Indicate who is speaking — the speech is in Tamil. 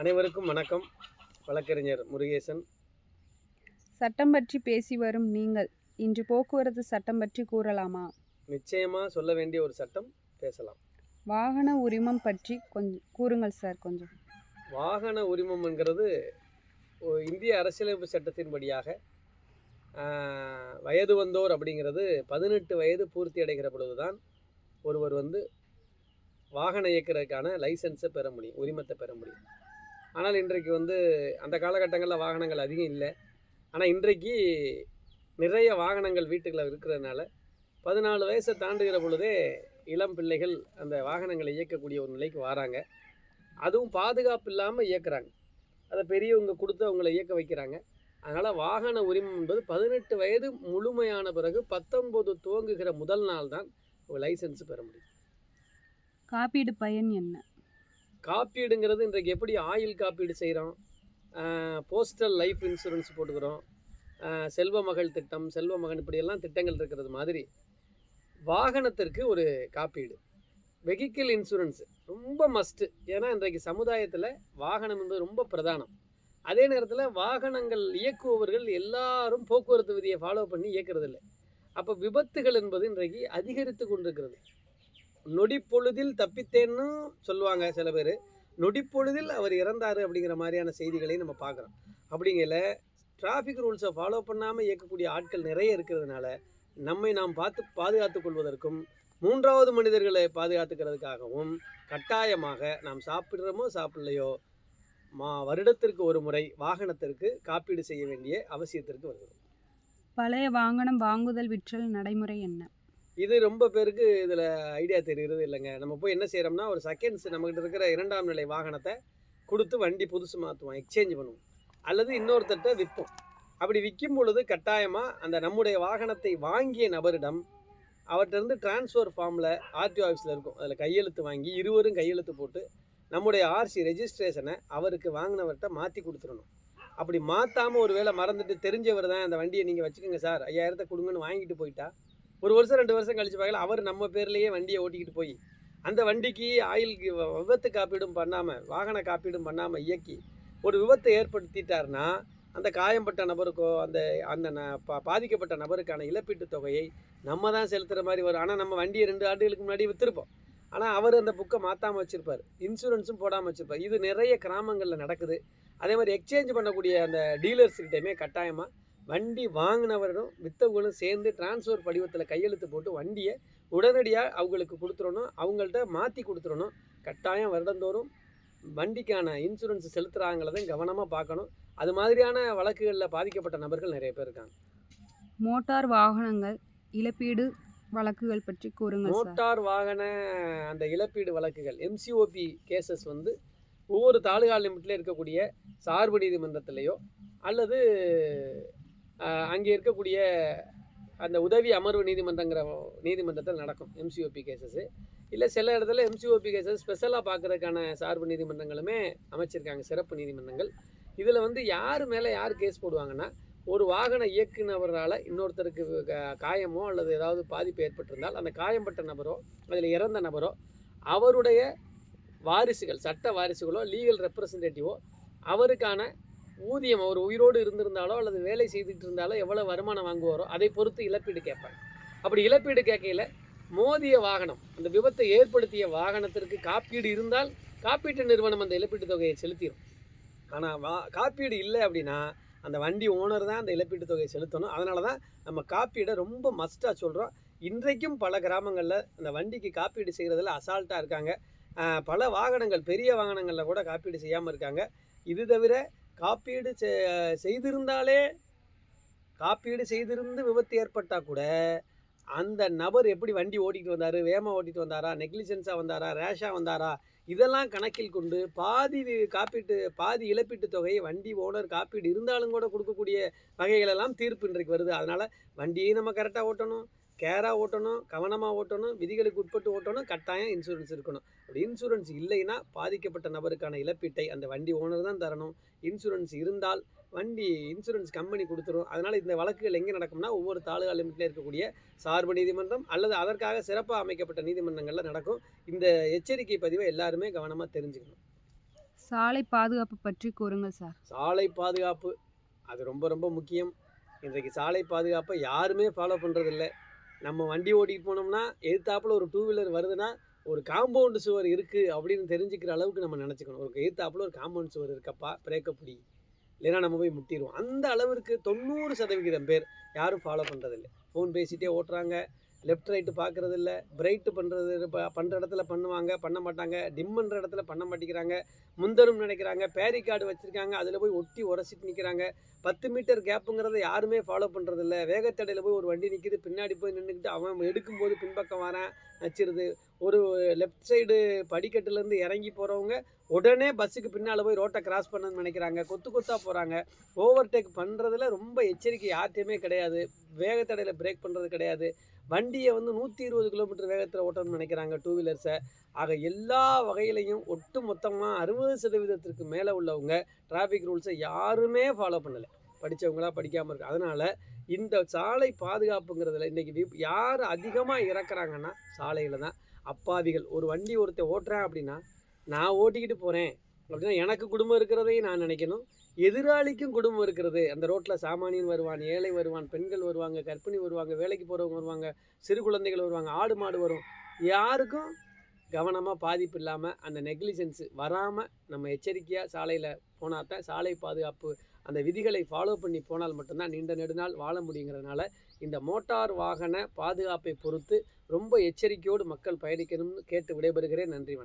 Speaker 1: அனைவருக்கும் வணக்கம். வழக்கறிஞர் முருகேசன்.
Speaker 2: சட்டம் பற்றி பேசி வரும் நீங்கள். இன்று போக்குவரத்து சட்டம் பற்றி கூறலாமா?
Speaker 1: நிச்சயமாக சொல்ல வேண்டிய ஒரு சட்டம் பேசலாம்.
Speaker 2: வாகன உரிமம் பற்றி கொஞ்சம் கூறுங்கள் சார் கொஞ்சம்.
Speaker 1: வாகன உரிமம் என்கிறது ஒரு இந்திய அரசியலமைப்பு சட்டத்தின்படியாக வயது வந்தோர் அப்படிங்கிறது பதினெட்டு வயது பூர்த்தி அடைகிற பொழுதுதான் ஒருவர் வந்து வாகனம் இயக்கிறதுக்கான லைசன்ஸை பெற முடியும் உரிமத்தை பெற முடியும். ஆனால் இன்றைக்கு வந்து அந்த காலகட்டங்களில் வாகனங்கள் அதிகம் இல்லை. ஆனால் இன்றைக்கு நிறைய வாகனங்கள் வீட்டுகளில் இருக்கிறதுனால பதினாலு வயசை தாண்டுகிற பொழுதே இளம் பிள்ளைகள் அந்த வாகனங்களை இயக்கக்கூடிய ஒரு நிலைக்கு வராங்க. அதுவும் பாதுகாப்பு இல்லாமல் இயக்குறாங்க. அதை பெரியவங்க கொடுத்து அவங்கள இயக்க வைக்கிறாங்க. அதனால் வாகன உரிமம் என்பது பதினெட்டு வயது முழுமையான பிறகு பத்தொன்பது துவங்குகிற முதல் நாள் தான் லைசன்ஸ் பெற முடியும்.
Speaker 2: காப்பீடு பயன் என்ன?
Speaker 1: காப்பீடுங்கிறது இன்றைக்கு எப்படி ஆயில் காப்பீடு செய்கிறோம் போஸ்டல் லைஃப் இன்சூரன்ஸ் போட்டுக்கிறோம். செல்வ மகள் திட்டம் செல்வ மகன் இப்படியெல்லாம் திட்டங்கள் இருக்கிறது மாதிரி வாகனத்திற்கு ஒரு காப்பீடு. வெஹிக்கிள் இன்சூரன்ஸ் ரொம்ப மஸ்ட்டு ஏன்னா இன்றைக்கு சமுதாயத்தில் வாகனம் என்பது ரொம்ப பிரதானம். அதே நேரத்தில் வாகனங்கள் இயக்குபவர்கள் எல்லாரும் போக்குவரத்து விதியை ஃபாலோ பண்ணி இயக்குறதில்லை. அப்போ விபத்துகள் என்பது இன்றைக்கு அதிகரித்து கொண்டிருக்கிறது. நொடிப்பொழுதில் தப்பித்தேன்னு சொல்லுவாங்க சில பேர். நொடிப்பொழுதில் அவர் இறந்தார் அப்படிங்கிற மாதிரியான செய்திகளையும் நம்ம பார்க்குறோம். அப்படிங்கல டிராஃபிக் ரூல்ஸை ஃபாலோ பண்ணாமல் இயக்கக்கூடிய ஆட்கள் நிறைய இருக்கிறதுனால நம்மை நாம் பார்த்து பாதுகாத்து கொள்வதற்கும் மூன்றாவது மனிதர்களை பாதுகாத்துக்கிறதுக்காகவும் கட்டாயமாக நாம் சாப்பிட்றோமோ சாப்பிடலையோ மா வருடத்திற்கு ஒரு முறை வாகனத்திற்கு காப்பீடு செய்ய வேண்டிய அவசியத்திற்கு வருகிறோம்.
Speaker 2: பழைய வாகனம் வாங்குதல் விற்றல் நடைமுறை என்ன?
Speaker 1: இது ரொம்ப பேருக்கு இதில் ஐடியா தெரிகிறது இல்லைங்க. நம்ம போய் என்ன செய்கிறோம்னா ஒரு செகண்ட்ஸ் நம்மகிட்ட இருக்கிற இரண்டாம் நிலை வாகனத்தை கொடுத்து வண்டி புதுசு மாற்றுவோம் எக்ஸ்சேஞ்ச் பண்ணுவோம். அல்லது இன்னொருத்தர்கிட்ட விற்போம் அப்படி விற்கும் பொழுது கட்டாயமாக அந்த நம்முடைய வாகனத்தை வாங்கிய நபரிடம் அவர்கிட்டருந்து டிரான்ஸ்ஃபர் ஃபார்மில் ஆர்டிஓ ஆஃபீஸில் இருக்கும். அதில் கையெழுத்து வாங்கி இருவரும் கையெழுத்து போட்டு நம்முடைய ஆர்சி ரெஜிஸ்ட்ரேஷனை அவருக்கு வாங்கினவர்கிட்ட மாற்றி கொடுத்துடணும். அப்படி மாற்றாமல் ஒரு வேளை மறந்துட்டு தெரிஞ்சவர் தான் அந்த வண்டியை நீங்கள் வச்சுக்கோங்க சார். ஐயாயிரத்தை கொடுங்கன்னு வாங்கிட்டு போயிட்டா ஒரு வருஷம் ரெண்டு வருஷம் கழிச்சு பார்க்கல அவர் நம்ம பேர்லேயே வண்டியை ஓட்டிக்கிட்டு போய் அந்த வண்டிக்கு ஆயில் விபத்து காப்பீடும் பண்ணாமல் வாகன காப்பீடும் பண்ணாமல் இயக்கி ஒரு விபத்தை ஏற்படுத்திட்டாருன்னா அந்த காயம்பட்ட நபருக்கோ அந்த அந்த ந- பா- பாதிக்கப்பட்ட நபருக்கான இழப்பீட்டுத் தொகையை நம்ம தான் செலுத்துகிற மாதிரி வரும். ஆனால் நம்ம வண்டியை ரெண்டு ஆண்டுகளுக்கு முன்னாடி விற்றுருப்போம் ஆனால் அவர் அந்த புக்கை மாற்றாமல் வச்சுருப்பார். இன்சூரன்ஸும் போடாமல் வச்சுருப்பார். இது நிறைய கிராமங்களில் நடக்குது. அதே மாதிரி எக்ஸ்சேஞ்ச் பண்ணக்கூடிய அந்த டீலர்ஸ்கிட்டையுமே கட்டாயமாக வண்டி வாங்கினவரும் வித்தவங்களும் சேர்ந்து டிரான்ஸ்ஃபர் படிவத்தில் கையெழுத்து போட்டு வண்டியை உடனடியாக அவங்களுக்கு கொடுத்துடணும் அவங்கள்ட்ட மாற்றி கொடுத்துடணும் கட்டாயம் வருடந்தோறும் வண்டிக்கான இன்சூரன்ஸ் செலுத்துகிறாங்கிறதையும் கவனமாக பார்க்கணும். அது மாதிரியான வழக்குகளில் பாதிக்கப்பட்ட நபர்கள் நிறைய பேர் இருக்காங்க.
Speaker 2: மோட்டார் வாகனங்கள் இழப்பீடு வழக்குகள் பற்றி கூறுங்கள்
Speaker 1: மோட்டார் வாகன அந்த இழப்பீடு வழக்குகள் எம்சிஓபி கேசஸ் வந்து ஒவ்வொரு தாலுகா லிமிட்டில் இருக்கக்கூடிய சார்பு நீதிமன்றத்திலேயோ அல்லது அங்கே இருக்கக்கூடிய அந்த உதவி அமர்வு நீதிமன்றங்கிற நீதிமன்றத்தில் நடக்கும் எம்சிஓபி கேசஸ்ஸு இல்லை சில இடத்துல எம்சிஓபி கேசஸ் ஸ்பெஷலாக பார்க்குறதுக்கான சார்பு நீதிமன்றங்களுமே அமைச்சிருக்காங்க சிறப்பு நீதிமன்றங்கள். இதில் வந்து யார் மேலே யார் கேஸ் போடுவாங்கன்னா ஒரு வாகன இயக்குனவரால் இன்னொருத்தருக்கு காயமோ அல்லது ஏதாவது பாதிப்பு ஏற்பட்டிருந்தால் அந்த காயம்பட்ட நபரோ அதில் இறந்த நபரோ அவருடைய வாரிசுகள் சட்ட வாரிசுகளோ லீகல் ரெப்ரசன்டேட்டிவோ அவருக்கான ஊதியம் அவர் உயிரோடு இருந்திருந்தாலோ அல்லது வேலை செய்துட்டு இருந்தாலோ எவ்வளோ வருமானம் வாங்குவாரோ அதை பொறுத்து இழப்பீடு கேட்பாங்க. அப்படி இழப்பீடு கேட்கையில் மோதிய வாகனம் அந்த விபத்தை ஏற்படுத்திய வாகனத்திற்கு காப்பீடு இருந்தால் காப்பீட்டு நிறுவனம் அந்த இழப்பீட்டு தொகையை செலுத்திடும் ஆனால் வா காப்பீடு இல்லை அப்படின்னா அந்த வண்டி ஓனர் தான் அந்த இழப்பீட்டு தொகையை செலுத்தணும். அதனால தான் நம்ம காப்பீடை ரொம்ப மஸ்ட்டாக சொல்கிறோம் இன்றைக்கும் பல கிராமங்களில் அந்த வண்டிக்கு காப்பீடு செய்கிறதுல அசால்ட்டாக இருக்காங்க. பல வாகனங்கள் பெரிய வாகனங்களில் கூட காப்பீடு செய்யாமல் இருக்காங்க. இது தவிர காப்பீடு செ- செய்திருந்தாலே காப்பீடு செய்திருந்து விபத்து ஏற்பட்டால் கூட அந்த நபர் எப்படி வண்டி ஓட்டிகிட்டு வந்தார் வேகமாக ஓட்டிகிட்டு வந்தாரா நெக்லிஜென்ஸாக வந்தாரா ரேஷாக வந்தாரா இதெல்லாம் கணக்கில் கொண்டு பாதி காப்பீட்டு பாதி இழப்பீட்டு தொகையை வண்டி ஓனர் காப்பீடு இருந்தாலும் கூட கொடுக்கக்கூடிய வகைகளெல்லாம் தீர்ப்பு இன்றைக்கு வருது. அதனால் வண்டியை நம்ம கரெக்டாக ஓட்டணும். கேராக ஓட்டணும் கவனமாக ஓட்டணும் விதிகளுக்கு உட்பட்டு ஓட்டணும் கட்டாயம் இன்சூரன்ஸ் இருக்கணும். அப்படி இன்சூரன்ஸ் இல்லைன்னா பாதிக்கப்பட்ட நபருக்கான இழப்பீட்டை அந்த வண்டி ஓனர் தான் தரணும். இன்சூரன்ஸ் இருந்தால் வண்டி இன்சூரன்ஸ் கம்பெனி கொடுத்துரும். அதனால் இந்த வழக்குகள் எங்கே நடக்கும்னா ஒவ்வொரு தாலுகா லிமிட்டில் இருக்கக்கூடிய சார்பு நீதிமன்றம் அல்லது அதற்காக சிறப்பாக அமைக்கப்பட்ட நீதிமன்றங்களில் நடக்கும். இந்த எச்சரிக்கை பதிவை எல்லாருமே கவனமாக தெரிஞ்சுக்கணும்.
Speaker 2: சாலை பாதுகாப்பு பற்றி கூறுங்கள் சார்.
Speaker 1: சாலை பாதுகாப்பு அது ரொம்ப ரொம்ப முக்கியம். இன்றைக்கு சாலை பாதுகாப்பை யாருமே ஃபாலோ பண்ணுறதில்ல நம்ம வண்டி ஓட்டிட்டு போனோம்னா எதிர்த்தாப்புல ஒரு டூ வீலர் வருதுன்னா ஒரு காம்பவுண்டு சுவர் இருக்குது அப்படின்னு தெரிஞ்சுக்கிற அளவுக்கு நம்ம நினச்சிக்கணும். ஒரு எதிர்த்தாப்புல ஒரு காம்பவுண்ட் சுவர் இருக்கப்பா பிரேக்கப் பிடி. இல்லைன்னா நம்ம போய் முட்டிடுவோம். அந்த அளவிற்கு தொண்ணூறு சதவிகிதம் பேர் யாரும் ஃபாலோ பண்ணுறதில்ல ஃபோன் பேசிகிட்டே ஓட்டுறாங்க. லெஃப்ட் ரைட்டு பார்க்குறது இல்லை பிரைட்டு பண்ணுறது பண்ணுற இடத்துல பண்ணுவாங்க பண்ண மாட்டாங்க. டிம் பண்ணுற இடத்துல பண்ண மாட்டேங்கிறாங்க. முந்தரும் நினைக்கிறாங்க. பேரி கார்டு வச்சுருக்காங்க. அதில் போய் ஒட்டி உரசிட்டு நிற்கிறாங்க பத்து மீட்டர் கேப்புங்கிறத யாருமே ஃபாலோ பண்ணுறதில்ல வேகத்தடையில் போய் ஒரு வண்டி நிற்கிது பின்னாடி போய் நின்றுக்கிட்டு அவன் எடுக்கும்போது பின்பக்கம் வரேன். வச்சிருது ஒரு லெஃப்ட் சைடு படிக்கட்டுலேருந்து இறங்கி போகிறவங்க உடனே பஸ்ஸுக்கு பின்னால் போய் ரோட்டை கிராஸ் பண்ணணும்னு நினைக்கிறாங்க. கொத்து கொத்தாக போகிறாங்க ஓவர்டேக் பண்ணுறதுல ரொம்ப எச்சரிக்கை யார்ட்டையுமே கிடையாது. வேகத்தடையில் பிரேக் பண்ணுறது கிடையாது. வண்டியை வந்து நூற்றி இருபது கிலோமீட்டர் வேகத்தில் ஓட்டணும்னு நினைக்கிறாங்க டூ வீலர்ஸை ஆக எல்லா வகையிலையும் ஒட்டு மொத்தமாக அறுபது சதவீதத்திற்கு மேலே உள்ளவங்க டிராஃபிக் ரூல்ஸை யாருமே ஃபாலோ பண்ணலை. படித்தவங்களா படிக்காமல் இருக்கு அதனால் இந்த சாலை பாதுகாப்புங்கிறதுல இன்றைக்கி யார் அதிகமாக இறக்குறாங்கன்னா சாலையில் தான். அப்பாவிகள். ஒரு வண்டி ஒருத்தர் ஓட்டுறேன் அப்படின்னா நான் ஓட்டிக்கிட்டு போகிறேன் அப்படின்னா எனக்கு குடும்பம் இருக்கிறதையும் நான் நினைக்கணும். எதிராளிக்கும் குடும்பம் இருக்கிறது. அந்த ரோட்டில் சாமானியன் வருவான் ஏழை வருவான் பெண்கள் வருவாங்க கர்ப்பிணி வருவாங்க வேலைக்கு போகிறவங்க வருவாங்க சிறு குழந்தைகள் வருவாங்க ஆடு மாடு வரும். யாருக்கும் கவனமாக பாதிப்பு இல்லாமல் அந்த நெக்லிஜென்ஸு வராமல் நம்ம எச்சரிக்கையாக சாலையில் போனால் தான் சாலை பாதுகாப்பு அந்த விதிகளை ஃபாலோ பண்ணி போனால் மட்டும்தான் நீண்ட நெடுநாள் வாழ முடியுங்கிறதுனால இந்த மோட்டார் வாகன பாதுகாப்பை பொறுத்து ரொம்ப எச்சரிக்கையோடு மக்கள் பயணிக்கணும்னு கேட்டு விடைபெறுகிறேன். நன்றி வணக்கம்.